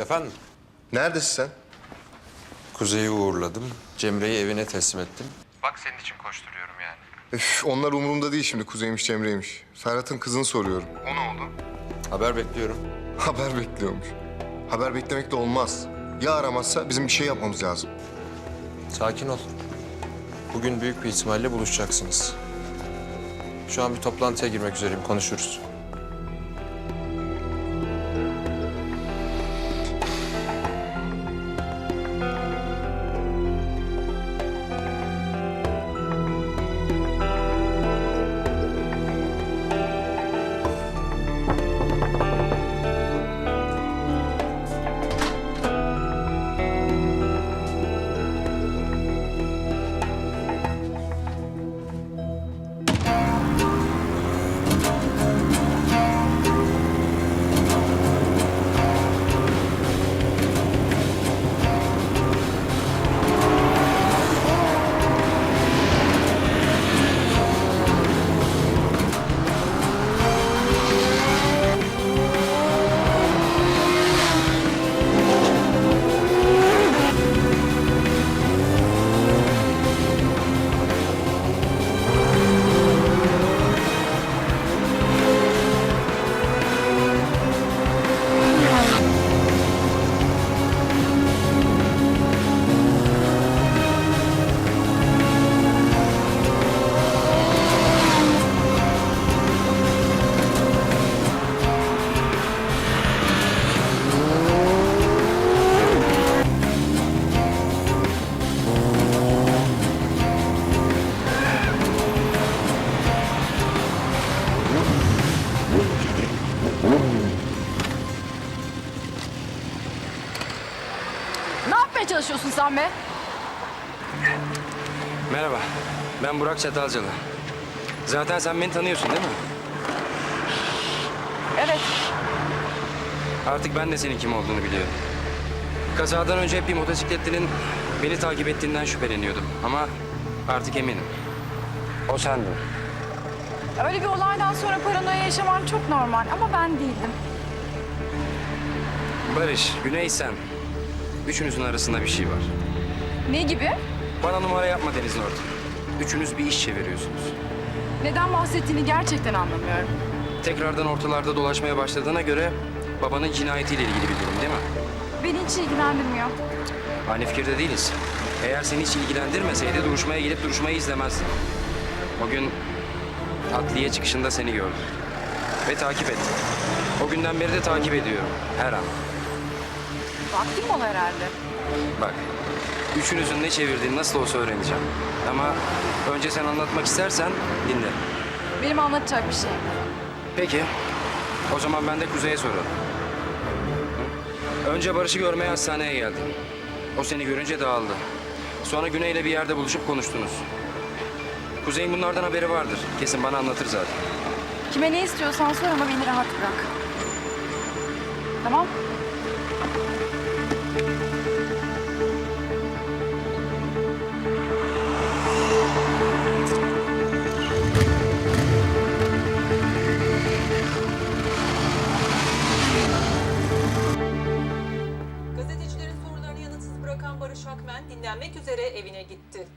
Efendim? Neredesin sen? Kuzey'i uğurladım. Cemre'yi evine teslim ettim. Bak senin için koşturuyorum yani. Üf, onlar umurumda değil şimdi Kuzeymiş Cemre'ymiş. Ferhat'ın kızını soruyorum. O ne oldu? Haber bekliyorum. Haber bekliyormuş. Haber beklemek de olmaz. Ya aramazsa bizim bir şey yapmamız lazım. Sakin ol. Bugün büyük bir ihtimalle buluşacaksınız. Şu an bir toplantıya girmek üzereyim. Konuşuruz. Çalışıyorsun sen be? Merhaba, ben Burak Çatalcalı. Zaten sen beni tanıyorsun değil mi? Evet. Artık ben de senin kim olduğunu biliyorum. Kazadan önce hep bir motosikletlinin beni takip ettiğinden şüpheleniyordum. Ama artık eminim. O sendin. Öyle bir olaydan sonra paranoya yaşaman çok normal ama ben değildim. Barış, Güney sen. Üçünüzün arasında bir şey var. Ne gibi? Bana numara yapma Deniz Nort. Üçünüz bir iş çeviriyorsunuz. Neden bahsettiğini gerçekten anlamıyorum. Tekrardan ortalarda dolaşmaya başladığına göre babanın cinayetiyle ilgili bir durum değil mi? Beni hiç ilgilendirmiyor. Aynı fikirde değiliz. Eğer seni hiç ilgilendirmeseydi duruşmaya gelip duruşmayı izlemezdin. O gün adliye çıkışında seni gördüm. Ve takip ettim. O günden beri de takip ediyorum. Her an. Vaktim ol herhalde. Bak, üçünüzün ne çevirdiğini nasıl olsa öğreneceğim. Ama önce sen anlatmak istersen dinle. Benim anlatacak bir şey. Peki, o zaman ben de Kuzey'e soralım. Hı? Önce Barış'ı görmeye hastaneye geldim. O seni görünce dağıldı. Sonra Güney'le bir yerde buluşup konuştunuz. Kuzey'in bunlardan haberi vardır. Kesin bana anlatır zaten. Kime ne istiyorsan sor ama beni rahat bırak. Tamam? Barış Akmen dinlenmek üzere evine gitti.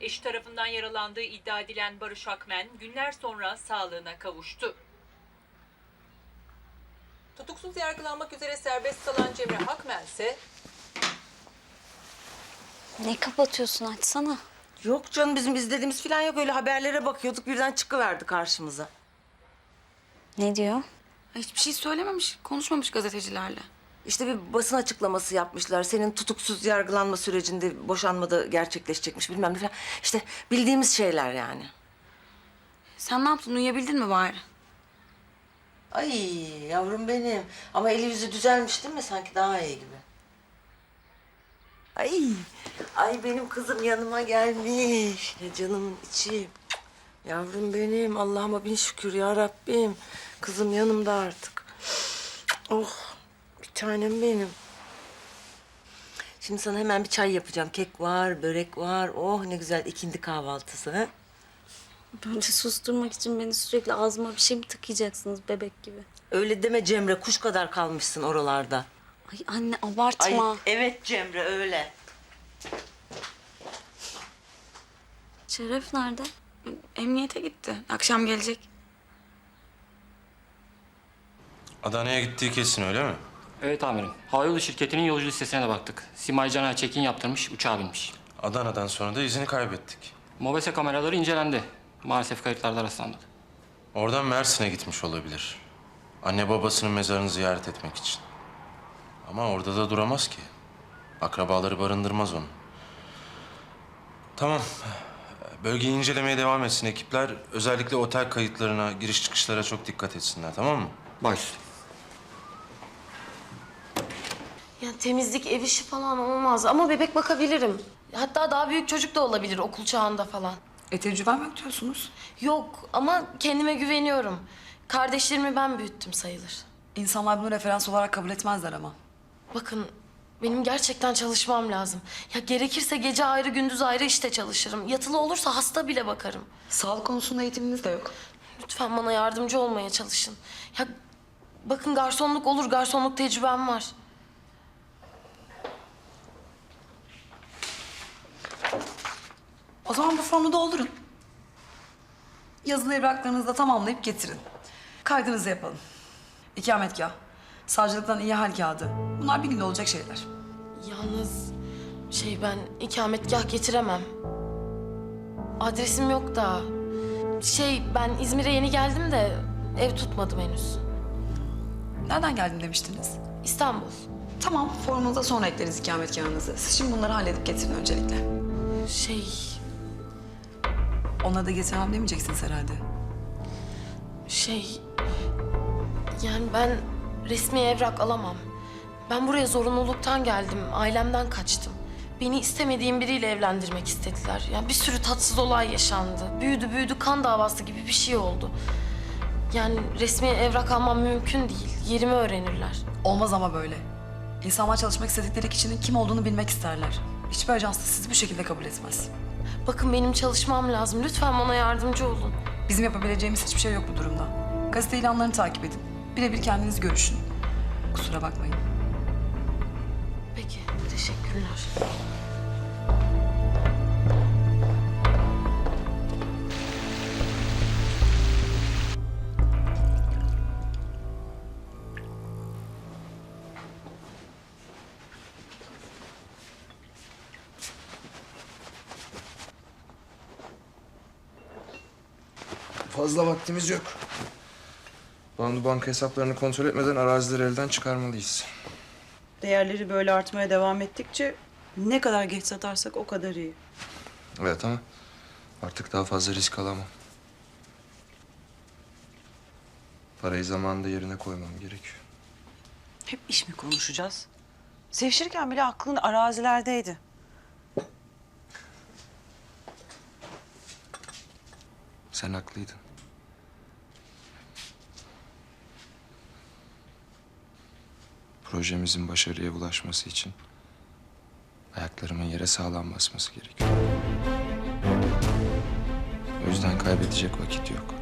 Eşi tarafından yaralandığı iddia edilen Barış Akmen günler sonra sağlığına kavuştu. Tutuksuz yargılanmak üzere serbest kalan Cemre Akmen ise Ne kapatıyorsun açsana. Yok canım bizim izlediğimiz falan yok. Öyle haberlere bakıyorduk birden çıkıverdi karşımıza. Ne diyor? Hiçbir şey söylememiş, konuşmamış gazetecilerle. İşte bir basın açıklaması yapmışlar. Senin tutuksuz yargılanma sürecinde boşanmada gerçekleşecekmiş bilmem ne falan. İşte bildiğimiz şeyler yani. Sen ne yaptın, uyuyabildin mi bari? Ay yavrum benim. Ama eli yüzü düzelmiş değil mi? Sanki daha iyi gibi. Ay, ay benim kızım yanıma gelmiş. Ne canımın içi. Yavrum benim. Allah'ıma bin şükür ya Rabbim. Kızım yanımda artık. Oh, tanem benim. Şimdi sana hemen bir çay yapacağım. Kek var, börek var. Oh ne güzel ikindi kahvaltısı. Ha? Böyle susturmak için beni sürekli ağzıma bir şey mi tıkayacaksınız bebek gibi? Öyle deme Cemre. Kuş kadar kalmışsın oralarda. Ay anne abartma. Ay evet Cemre öyle. Şeref nerede? Emniyete gitti. Akşam gelecek. Adana'ya gittiği kesin öyle mi? Evet amirim. Havayolu şirketinin yolcu listesine de baktık. Simay Caner check-in yaptırmış, uçağa binmiş. Adana'dan sonra da izini kaybettik. Mobese kameraları incelendi. Maalesef kayıtlarda rastlanmadı. Oradan Mersin'e gitmiş olabilir. Anne babasının mezarını ziyaret etmek için. Ama orada da duramaz ki. Akrabaları barındırmaz onu. Tamam. Bölgeyi incelemeye devam etsin ekipler. Özellikle otel kayıtlarına, giriş çıkışlara çok dikkat etsinler tamam mı? Baş. Ya temizlik, ev işi falan olmaz ama bebek bakabilirim. Hatta daha büyük çocuk da olabilir okul çağında falan. E tecrübem yok diyorsunuz. Yok ama kendime güveniyorum. Kardeşlerimi ben büyüttüm sayılır. İnsanlar bunu referans olarak kabul etmezler ama. Bakın benim gerçekten çalışmam lazım. Ya gerekirse gece ayrı gündüz ayrı işte çalışırım. Yatılı olursa hasta bile bakarım. Sağlık konusunda eğitiminiz de yok. Lütfen bana yardımcı olmaya çalışın. Ya bakın garsonluk olur, garsonluk tecrübem var. O zaman bu formu doldurun. Yazılı evraklarınızı da tamamlayıp getirin. Kaydınızı yapalım. İkametgah, savcılıktan iyi hal kağıdı. Bunlar bir günde olacak şeyler. Yalnız şey ben ikametgah getiremem. Adresim yok da. Şey ben İzmir'e yeni geldim de ev tutmadım henüz. Nereden geldim demiştiniz? İstanbul. Tamam, formunuza sonra ekleriz ikametgahınızı. Siz şimdi bunları halledip getirin öncelikle. Şey Onları da getirmem demeyeceksiniz herhalde. şey yani ben resmi evrak alamam. Ben buraya zorunluluktan geldim. Ailemden kaçtım. Beni istemediğim biriyle evlendirmek istediler. Yani bir sürü tatsız olay yaşandı. Büyüdü büyüdü kan davası gibi bir şey oldu. Yani resmi evrak almam mümkün değil. Yerimi öğrenirler. Olmaz ama böyle. İnsanlar çalışmak istedikleri kişinin kim olduğunu bilmek isterler. Hiçbir ajans da sizi bu şekilde kabul etmez. Bakın benim çalışmam lazım. Lütfen bana yardımcı olun. Bizim yapabileceğimiz hiçbir şey yok bu durumda. Gazete ilanlarını takip edin. Birebir kendiniz görüşün. Kusura bakmayın. Peki, teşekkürler. Fazla vaktimiz yok. Banu banka hesaplarını kontrol etmeden arazileri elden çıkarmalıyız. Değerleri böyle artmaya devam ettikçe ne kadar geç satarsak o kadar iyi. Evet ama artık daha fazla risk alamam. Parayı zamanında yerine koymam gerekiyor. Hep iş mi konuşacağız? Sevişirken bile aklın arazilerdeydi. Sen haklıydın. Projemizin başarıya ulaşması için ayaklarımın yere sağlam basması gerekiyor. O yüzden kaybedecek vakit yok.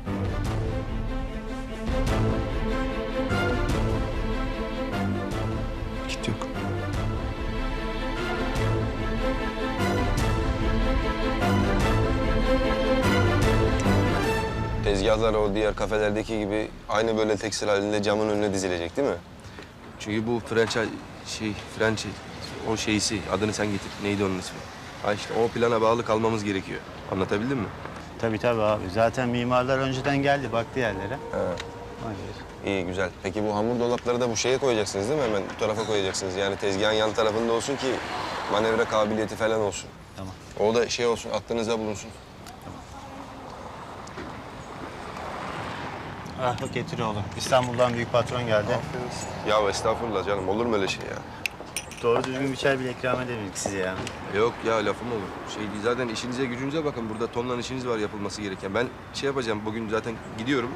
Vakit yok. Tezgahlar o diğer kafelerdeki gibi aynı böyle tekstil halinde camın önüne dizilecek değil mi? Çünkü bu French şey French o şeysi adını sen getir. Neydi onun ismi? Ha işte o plana bağlı kalmamız gerekiyor. Anlatabildim mi? Tabii tabii abi. Zaten mimarlar önceden geldi, baktı yerlere. Ha, göre. iyi güzel. Peki bu hamur dolapları da bu şeye koyacaksınız değil mi? Hemen bu tarafa koyacaksınız. Yani tezgahın yan tarafında olsun ki manevra kabiliyeti falan olsun. Tamam. O da şey olsun, aklınızda bulunsun. Ah bak getir oğlum. İstanbul'dan büyük patron geldi. Ya estağfurullah canım, olur mu öyle şey ya? Doğru düzgün bir çay bile ikram edemedik size ya. Yok ya lafım olur. Şey değil, zaten işinize gücünüze bakın. Burada tonla işiniz var yapılması gereken. Ben şey yapacağım bugün zaten gidiyorum.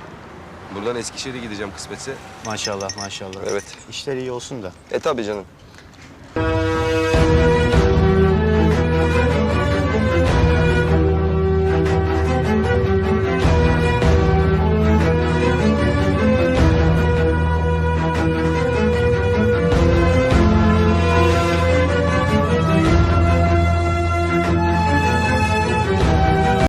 Buradan Eskişehir'e gideceğim kısmetse. Maşallah maşallah. Evet. İşler iyi olsun da. E tabii canım.